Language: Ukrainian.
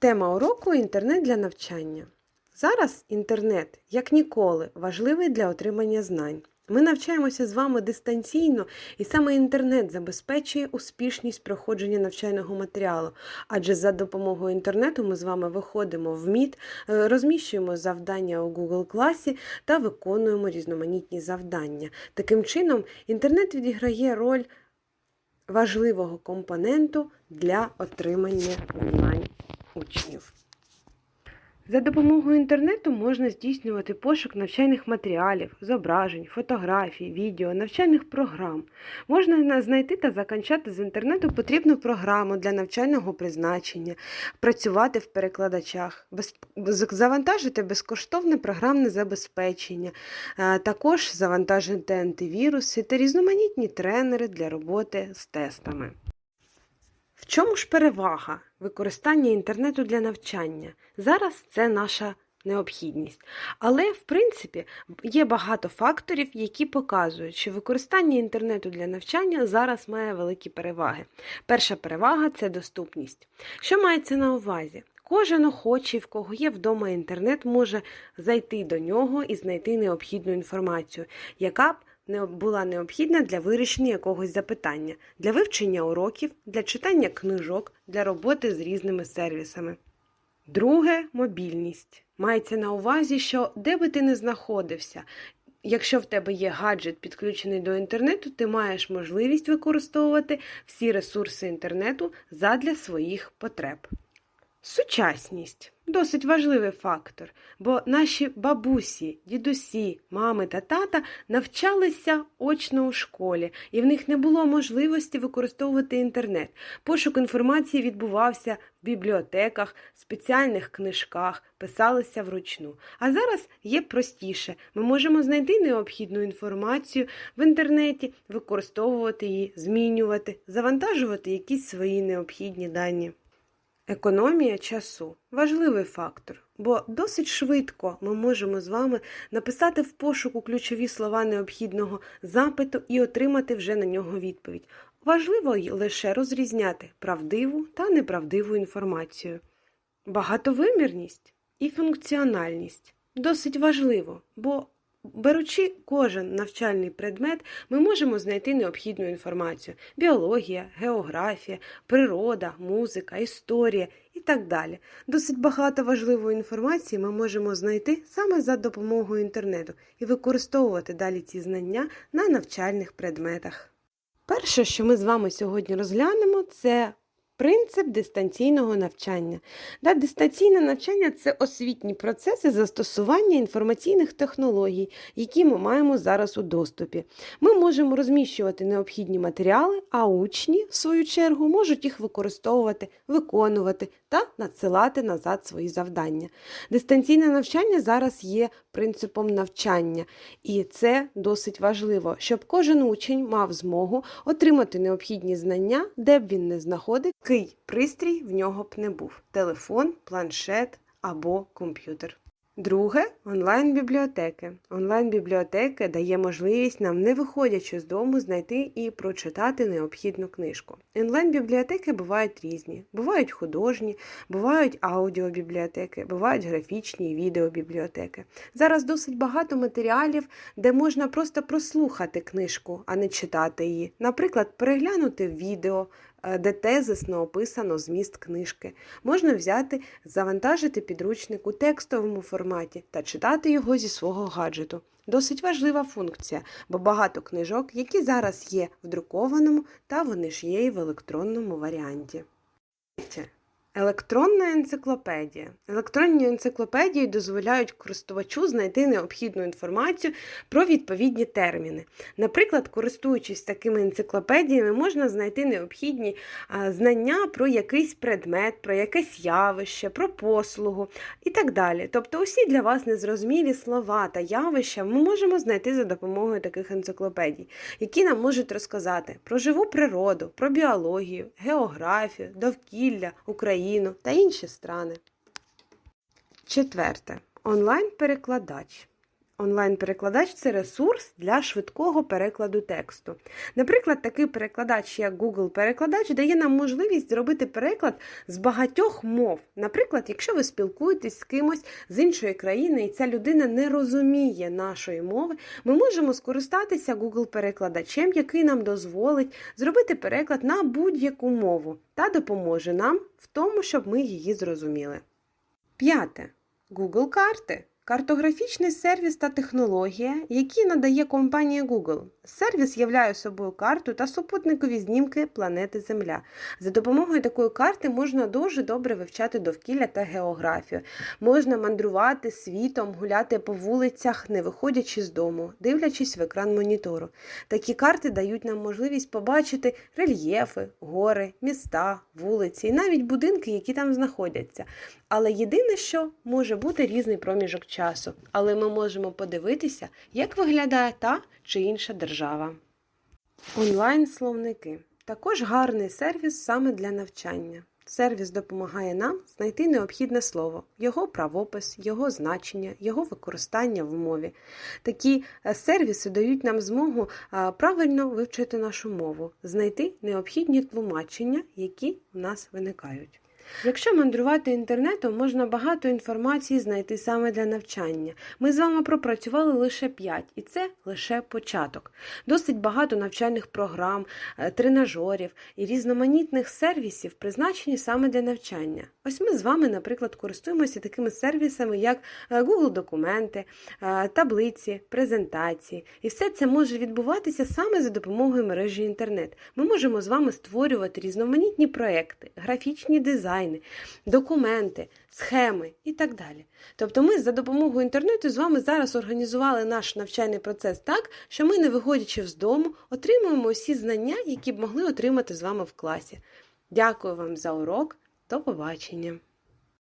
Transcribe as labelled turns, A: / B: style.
A: Тема уроку інтернет для навчання. Зараз інтернет, як ніколи, важливий для отримання знань. Ми навчаємося з вами дистанційно, і саме інтернет забезпечує успішність проходження навчального матеріалу. Адже за допомогою інтернету ми з вами виходимо в МІД, е, розміщуємо завдання у Google класі та виконуємо різноманітні завдання. Таким чином, інтернет відіграє роль важливого компоненту для отримання знань учнів. За допомогою інтернету можна здійснювати пошук навчальних матеріалів, зображень, фотографій, відео, навчальних програм. Можна знайти та закачати з інтернету потрібну програму для навчального призначення, працювати в перекладачах, завантажити безкоштовне програмне забезпечення, е, також завантажити антивіруси та різноманітні тренери для роботи з тестами. В чому ж перевага використання інтернету для навчання? Зараз це наша необхідність. Але, в принципі, є багато факторів, які показують, що використання інтернету для навчання зараз має великі переваги. Перша перевага це доступність. Що мається на увазі? Кожен охочий, в кого є вдома інтернет, може зайти до нього і знайти необхідну інформацію, яка б була необхідна для вирішення якогось запитання, для вивчення уроків, для читання книжок, для роботи з різними сервісами. Друге мобільність. Мається на увазі, що де би ти не знаходився, якщо в тебе є гаджет підключений до інтернету, ти маєш можливість використовувати всі ресурси інтернету задля своїх потреб. Сучасність досить важливий фактор, бо наші бабусі, дідусі, мами та тата навчалися очно у школі, і в них не було можливості використовувати інтернет. Пошук інформації відбувався в бібліотеках, спеціальних книжках, писалися вручну. А зараз є простіше. Ми можемо знайти необхідну інформацію в інтернеті, використовувати її, змінювати, завантажувати якісь свої необхідні дані. Економія часу важливий фактор, бо досить швидко ми можемо з вами написати в пошуку ключові слова необхідного запиту і отримати вже на нього відповідь. Важливо лише розрізняти правдиву та неправдиву інформацію. Багатовимірність і функціональність досить важливо, бо Беручи кожен навчальний предмет, ми можемо знайти необхідну інформацію: біологія, географія, природа, музика, історія і так далі. Досить багато важливої інформації ми можемо знайти саме за допомогою інтернету і використовувати далі ці знання на навчальних предметах. Перше, що ми з вами сьогодні розглянемо, це Принцип дистанційного навчання. Да, дистанційне навчання це освітні процеси застосування інформаційних технологій, які ми маємо зараз у доступі. Ми можемо розміщувати необхідні матеріали, а учні, в свою чергу, можуть їх використовувати, виконувати та надсилати назад свої завдання. Дистанційне навчання зараз є принципом навчання, і це досить важливо, щоб кожен учень мав змогу отримати необхідні знання, де б він не знаходив, який пристрій в нього б не був телефон, планшет або комп'ютер. Друге онлайн-бібліотеки. Онлайн-бібліотеки дає можливість нам, не виходячи з дому, знайти і прочитати необхідну книжку. Онлайн-бібліотеки бувають різні, бувають художні, бувають аудіобібліотеки, бувають графічні і відеобібліотеки. Зараз досить багато матеріалів, де можна просто прослухати книжку, а не читати її. Наприклад, переглянути відео, е, де тезисно описано зміст книжки. Можна взяти, завантажити підручник у текстовому форматі та читати його зі свого гаджету. Досить важлива функція, бо багато книжок, які зараз є в друкованому, та вони ж є і в електронному варіанті. Електронна енциклопедія. Електронні енциклопедії дозволяють користувачу знайти необхідну інформацію про відповідні терміни. Наприклад, користуючись такими енциклопедіями, можна знайти необхідні знання про якийсь предмет, про якесь явище, про послугу і так далі. Тобто, усі для вас незрозумілі слова та явища ми можемо знайти за допомогою таких енциклопедій, які нам можуть розказати про живу природу, про біологію, географію, довкілля, Україну та інші страни. Четверте. Онлайн-перекладач. Онлайн-перекладач це ресурс для швидкого перекладу тексту. Наприклад, такий перекладач, як Google перекладач, дає нам можливість зробити переклад з багатьох мов. Наприклад, якщо ви спілкуєтесь з кимось з іншої країни, і ця людина не розуміє нашої мови, ми можемо скористатися Google перекладачем, який нам дозволить зробити переклад на будь-яку мову та допоможе нам в тому, щоб ми її зрозуміли. П'яте. Google карти. Картографічний сервіс та технологія, які надає компанія Google. Сервіс являє собою карту та супутникові знімки планети Земля. За допомогою такої карти можна дуже добре вивчати довкілля та географію. Можна мандрувати світом, гуляти по вулицях, не виходячи з дому, дивлячись в екран монітору. Такі карти дають нам можливість побачити рельєфи, гори, міста, вулиці і навіть будинки, які там знаходяться. Але єдине, що може бути різний проміжок часу, але ми можемо подивитися, як виглядає та чи інша держава. Онлайн-словники також гарний сервіс саме для навчання. Сервіс допомагає нам знайти необхідне слово, його правопис, його значення, його використання в мові. Такі е, сервіси дають нам змогу е, правильно вивчити нашу мову, знайти необхідні тлумачення, які у нас виникають. Якщо мандрувати інтернетом, можна багато інформації знайти саме для навчання. Ми з вами пропрацювали лише 5, і це лише початок. Досить багато навчальних програм, е, тренажерів і різноманітних сервісів призначені саме для навчання. Ось ми з вами, наприклад, користуємося такими сервісами, як е, Google документи, е, таблиці, презентації. І все це може відбуватися саме за допомогою мережі інтернет. Ми можемо з вами створювати різноманітні проекти, графічні дизайни, документи, схеми і так далі. Тобто ми за допомогою інтернету з вами зараз організували наш навчальний процес так, що ми, не виходячи з дому, отримуємо усі знання, які б могли отримати з вами в класі. Дякую вам за урок. До побачення!